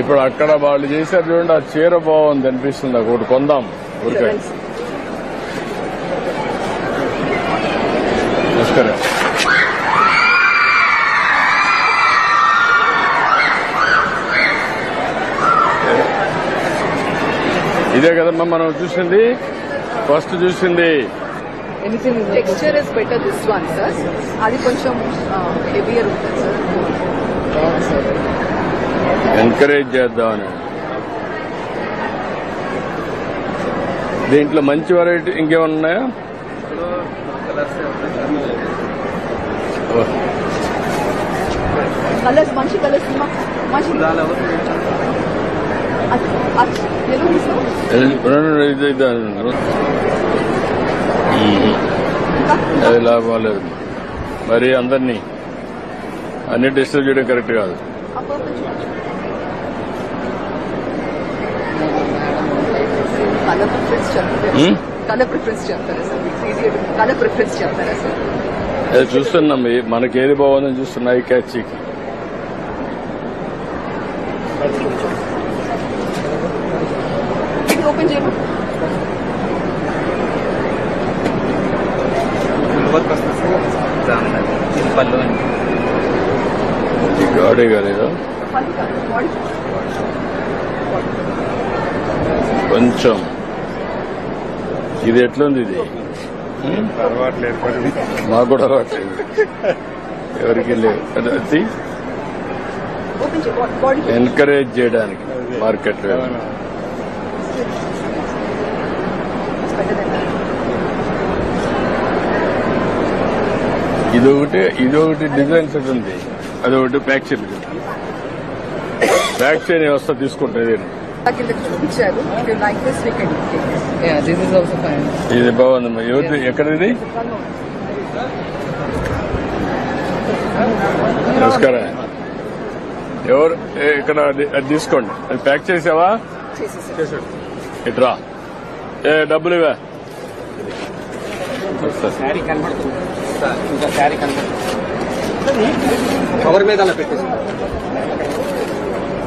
ఇప్పుడు అక్కడ వాళ్ళు చేశారు చూడండి ఆ చీర బాగుంది అనిపిస్తుంది ఒకటి కొందాం ఊరికే. నమస్కారం. ఇదే కదమ్మా మనం చూసింది ఫస్ట్ చూసింది. Anything texture is better this one sir అది కొంచెం హెవియర్ ఉంటుంది సార్ ఎంకరేజ్ చేద్దామని. దీంట్లో మంచి వెరైటీ ఇంకేమన్నా ఉన్నాయా? కలర్స్ మంచి కలర్స్ మంచి. అది- అది తెలుగు తీసుకో. రెండు- రెండు- ఇది ఇది అన్నారు. ఉమ్. అది లాభం లేదు. మరి అందరినీ అన్ని డిస్టర్బ్ చేయడం కరెక్ట్ కాదు. అది చూస్తున్నాం. ఏది బాగుందని చూస్తున్నా ఈ క్యాచీకి ఓపెన్ చేయము? గాడే కాలేదా కొంచెం. ఇది ఎట్లుంది ఇది? అలవాట్లేదు మాకు కూడా రావట్లేదు ఎవరికి లేవు బాడీ ఎంకరేజ్ చేయడానికి మార్కెట్లో. ఇది ఒకటి ఇది ఒకటి డిజైన్ సెట్ ఉంది. అది ఒకటి ప్యాక్ చేయండి ప్యాక్ చేయని వ్యవస్థ తీసుకుంటుంది కిందకి చూపించారు. Like this we can Yeah, this is also fine. ఇది బాగుంది ఎవరిది? ఎక్కడిది? నమస్కారం. ఎవరు? ఏ, ఇక్కడ అది తీసుకోండి. అది ప్యాక్ చేసావా? ఇట్రా ఏ డబ్బులు ఇవా కవర్ మీద పెట్టేసి